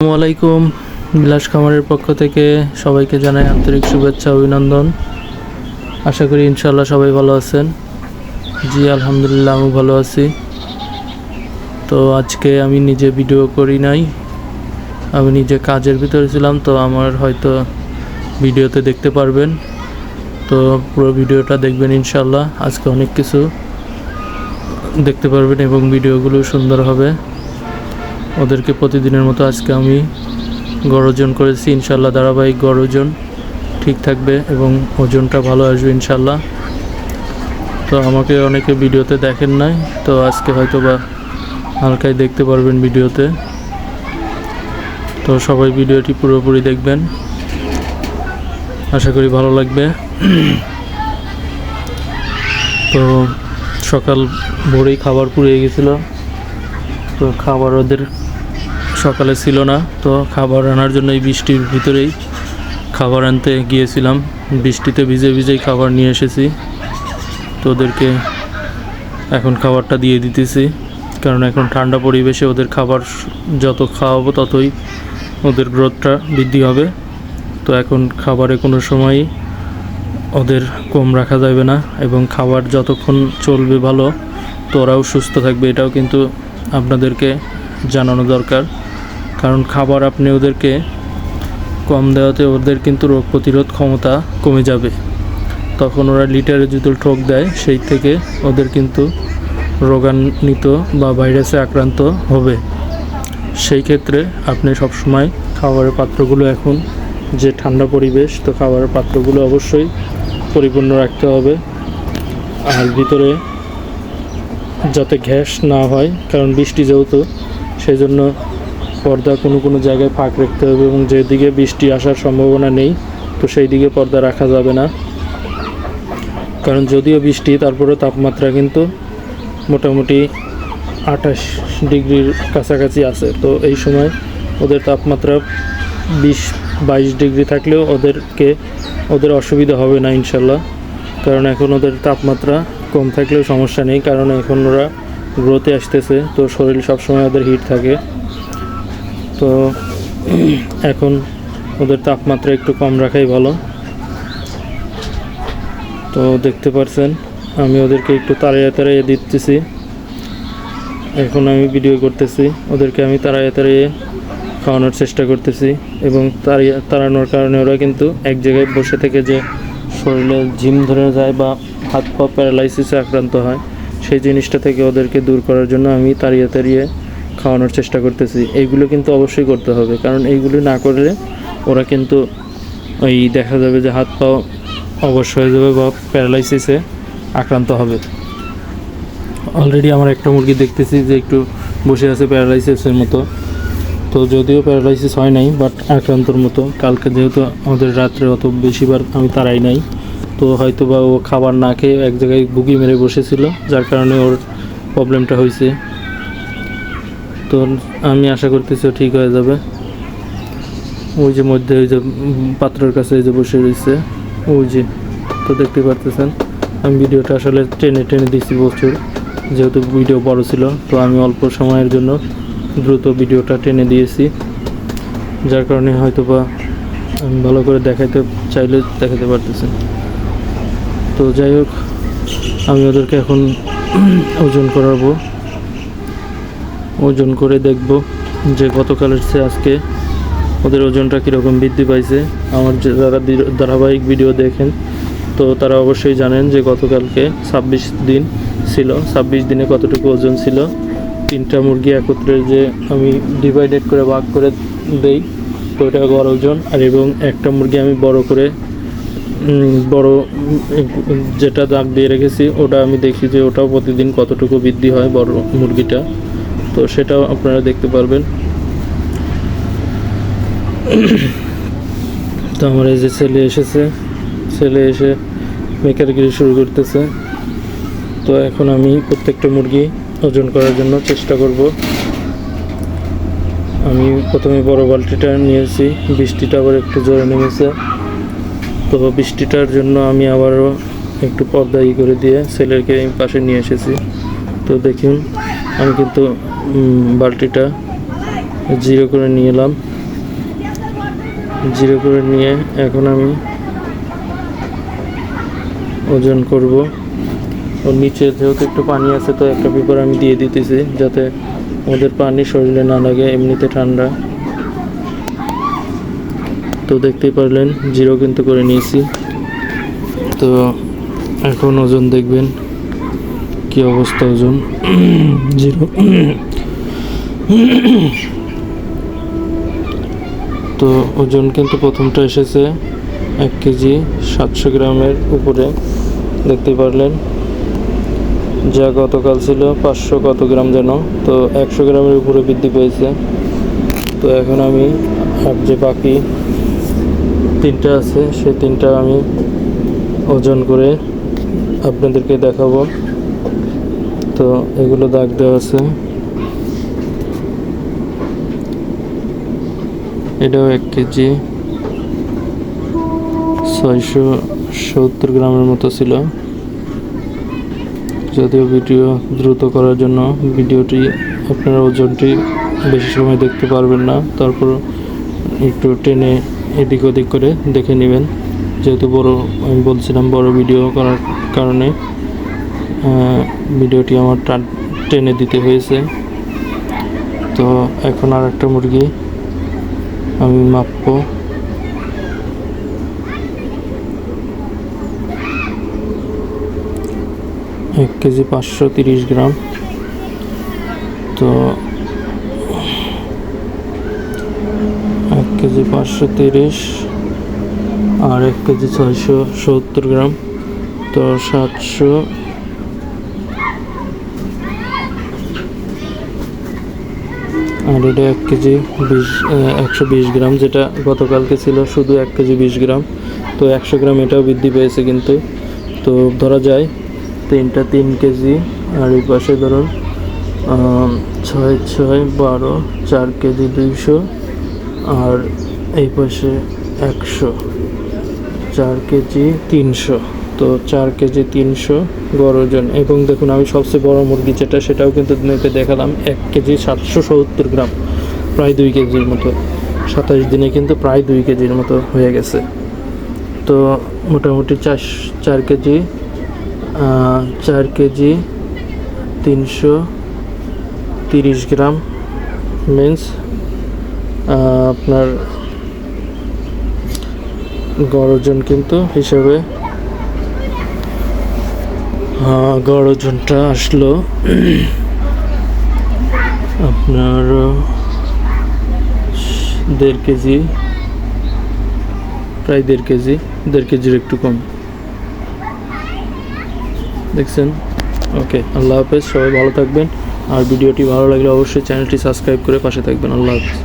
আসসালামু আলাইকুম। বিলাস খামারের পক্ষ থেকে সবাইকে জানাই আন্তরিক শুভেচ্ছা অভিনন্দন। আশা করি ইনশাল্লাহ সবাই ভালো আছেন। জি, আলহামদুলিল্লাহ আমি ভালো আছি। তো আজকে আমি নিজে ভিডিও করি নাই। আমি নিজে কাজের ভিতরে ছিলাম, তো আমার হয়তো ভিডিওতে দেখতে পারবেন। তো পুরো ভিডিওটা দেখবেন ইনশাল্লাহ আজকে অনেক কিছু দেখতে পারবেন এবং ভিডিওগুলো সুন্দর হবে। ওদেরকে প্রতিদিনের মতো আজকে আমি গড় করেছি। ইনশাল্লাহ ধারাবাহিক গড় ঠিক থাকবে এবং ওজনটা ভালো আসবে ইনশাল্লাহ তো আমাকে অনেকে ভিডিওতে দেখেন নাই, তো আজকে হয়তো বা হালকায় দেখতে পারবেন ভিডিওতে। তো সবাই ভিডিওটি পুরোপুরি দেখবেন। আশা করি ভালো লাগবে। তো সকাল ভোরেই খাবার পুড়িয়ে গেছিল। তো খাবার ওদের সকালে ছিল না, তো খাবার আনার জন্য এই বৃষ্টির ভিতরেই খাবার আনতে গিয়েছিলাম। বৃষ্টিতে ভিজে ভিজেই খাবার নিয়ে এসেছি। তো ওদেরকে এখন খাবারটা দিয়ে দিতেছি, কারণ এখন ঠান্ডা পরিবেশে ওদের খাবার যত খাওয়াবো ততই ওদের গ্রোথটা বৃদ্ধি হবে। তো এখন খাবারে কোনো সময়ই ওদের কম রাখা যাবে না এবং খাবার যতক্ষণ চলবে ভালো, তো ওরাও সুস্থ থাকবে, এটাও কিন্তু আপনাদেরকে জানানো দরকার। কারণ খাবার আপনি ওদেরকে কম দেওয়াতে ওদের কিন্তু রোগ প্রতিরোধ ক্ষমতা কমে যাবে। তখন ওরা লিটারে যদি ঠোক দেয়, সেই থেকে ওদের কিন্তু রোগান্বিত বা ভাইরাসে আক্রান্ত হবে। সেই ক্ষেত্রে আপনি সবসময় খাবারের পাত্রগুলো এখন, যে ঠান্ডা পরিবেশ, তো খাবারের পাত্রগুলো অবশ্যই পরিপূর্ণ রাখতে হবে। আর ভিতরে যাতে গ্যাস না হয়, কারণ বৃষ্টি যেহেতু সেই জন্য পর্দা কোনো কোনো জায়গায় ফাঁক রাখতে হবে এবং যেদিকে বৃষ্টি আসার সম্ভাবনা নেই, তো সেই দিকে পর্দা রাখা যাবে না। কারণ যদিও বৃষ্টি তারপরে তাপমাত্রা কিন্তু মোটামুটি আঠাশ ডিগ্রির কাছাকাছি আছে। তো এই সময় ওদের তাপমাত্রা বিশ, বাইশ ডিগ্রি থাকলেও ওদেরকে, ওদের অসুবিধা হবে না ইনশাল্লাহ। কারণ এখন ওদের তাপমাত্রা কম থাকলেও সমস্যা নেই, কারণ এখন ওরা গ্রোথে আসতেছে, তো শরীর সবসময় ওদের হিট থাকে। তো এখন ওদের তাপমাত্রা একটু কম রাখাই ভালো। তো দেখতে পারছেন, আমি ওদেরকে একটু তাড়িয়ে তাড়িয়ে দিতেছি। এখন আমি ভিডিও করতেছি, ওদেরকে আমি তাড়িয়ে তাড়িয়ে খাওয়ানোর চেষ্টা করতেছি এবং তাড়িয়ে তাড়ানোর কারণে ওরা কিন্তু এক জায়গায় বসে থেকে যে শরীরে জিম ধরে যায় বা হাত পা প্যারালাইসিসে আক্রান্ত হয়, সেই জিনিসটা থেকে ওদেরকে দূর করার জন্য আমি তাড়িয়ে তাড়িয়ে খাওয়ানোর চেষ্টা করতেছি। এইগুলো কিন্তু অবশ্যই করতে হবে। কারণ এইগুলো না করলে ওরা কিন্তু ওই দেখা যাবে যে হাত পা অবশ্য হয়ে যাবে বা প্যারালাইসিসে আক্রান্ত হবে। অলরেডি আমার একটা মুরগি দেখতেছি যে একটু বসে আছে প্যারালাইসিসের মতো। তো যদিও প্যারালাইসিস হয় নাই বাট আক্রান্তর মতো। কালকে যেহেতু আমাদের রাত্রে অত বেশিবার আমি তারাই নাই, তো হয়তো বা ও খাবার না খেয়ে এক জায়গায় বুকি মেরে বসেছিল, যার কারণে ওর প্রবলেমটা হয়েছে। তো আমি আশা করতেছি ঠিক হয়ে যাবে। ওই যে মধ্যে ওই যে পাত্রের কাছে ওই যে বসে রয়েছে। ওই যে তো দেখতে পারতেছেন, আমি ভিডিওটা আসলে টেনে টেনে দিছি প্রচুর, যেহেতু ভিডিও বড় ছিল, তো আমি অল্প সময়ের জন্য দ্রুত ভিডিওটা টেনে দিয়েছি। যার কারণে হয়তো বা আমি ভালো করে দেখাইতে চাইলে দেখাতে পারতেছি। তো যাই হোক, আমি ওদেরকে এখন ওজন করাবো। ওজন করে দেখব যে গতকালের চেয়ে আজকে ওদের ওজনটা কীরকম বৃদ্ধি পাইছে। আমার যারা ধারাবাহিক ভিডিও দেখেন, তো তারা অবশ্যই জানেন যে গতকালকে ছাব্বিশ দিন ছিল। ছাব্বিশ দিনে কতটুকু ওজন ছিল। তিনটা মুরগি একত্রে যে আমি ডিভাইডেড করে ভাগ করে দেই, তো ওটা গড় ওজন। আর এবং একটা মুরগি আমি বড় করে বড়, যেটা দাগ দিয়ে রেখেছি, ওটা আমি দেখি যে ওটাও প্রতিদিন কতটুকু বৃদ্ধি হয় বড় মুরগিটা। তো সেটাও আপনারা দেখতে পারবেন। তো আমার এই যে ছেলে এসেছে, ছেলে এসে মেকারগিরি শুরু করতেছে। তো এখন আমি প্রত্যেকটা মুরগি ওজন করার জন্য চেষ্টা করব। আমি প্রথমে বড় বালতিটা নিয়েছি, বৃষ্টিটা আবার একটু জোরে নেমেছে। তো বৃষ্টিটার জন্য আমি আবারও একটু পর্দা ই করে দিয়ে ছেলেকে পাশে নিয়ে এসেছি। তো দেখুন আমি কিন্তু বালতিটা জিরো করে নিয়ে এলাম। জিরো করে নিয়ে এখন আমি ওজন করব। ওর নিচে যেহেতু একটু পানি আছে, তো একটা পেপার আমি দিয়ে দিতেছি, যাতে ওদের পানি শরীরে না লাগে, এমনিতে ঠান্ডা। তো দেখতেই পারলেন, জিরো কিন্তু করে নিয়েছি। তো এখন ওজন দেখবেন। কি অবস্থা ওজন? জিরো। তো ওজন কিন্তু প্রথমটা এসেছে এক কেজি সাতশো গ্রামের উপরে। দেখতে পারলেন, যা গতকাল ছিল পাঁচশো কত গ্রাম যেন, তো একশো গ্রামের উপরে বৃদ্ধি পেয়েছে। তো এখন আমি আর যে বাকি তিনটা আছে, সে তিনটা আমি ওজন করে আপনাদেরকে দেখাবো। তো এগুলো দাগ দেওয়া আছে। এটাও এক কেজি। ছয়শো সত্তর গ্রামের মতো ছিল। যদিও ভিডিও দ্রুত করার জন্য ভিডিওটি আপনারা ওজনটি বেশি সময় দেখতে পারবেন না। তারপর একটু টেনে এদিক ওদিক করে দেখে নেবেন। যেহেতু বড়, আমি বলছিলাম বড় ভিডিও করার কারণে। ভিডিওটি আমার টেনে দিতে হয়েছে। তো এখন আর একটা মুরগি আমি মাপবো। এক কেজি পাঁচশো তিরিশ গ্রাম। তো এক কেজি পাঁচশো তিরিশ আর এক কেজি ছয়শো সত্তর গ্রাম। তো সাতশো আর এটা এক কেজি বিশ একশো বিশ গ্রাম, যেটা গতকালকে ছিল শুধু এক কেজি বিশ গ্রাম। তো একশো গ্রাম এটাও বৃদ্ধি পেয়েছে কিন্তু। তো ধরা যায়, তিনটা তিন কেজি, আর এই পাশে ধরুন ছয় ছয় বারো, চার কেজি দুইশো, আর এই পাশে একশো, চার কেজি তিনশো। তো চার কেজি তিনশো গড় ওজন। এবং দেখুন, আমি সবচেয়ে বড় মুরগি যেটা, সেটাও কিন্তু আপনাকে দেখালাম, এক কেজি সাতশো সত্তর গ্রাম, প্রায় দুই কেজির মতো। সাতাশ দিনে কিন্তু প্রায় দুই কেজির মতো হয়ে গেছে। তো মোটামুটি চার চার কেজি চার কেজি তিনশো তিরিশ গ্রাম মিন্স আপনার গড় ওজন কিন্তু হিসেবে আহ, গড় ওজনটা আসলো। আপনার দেড় কেজি প্রায় দেড় কেজি দেড় কেজির একটু কম। দেখছেন? ওকে আল্লাহ হাফেজ সবাই ভালো থাকবেন। আর ভিডিওটি ভালো লাগলে অবশ্যই চ্যানেলটি সাবস্ক্রাইব করে পাশে থাকবেন। আল্লাহ হাফেজ।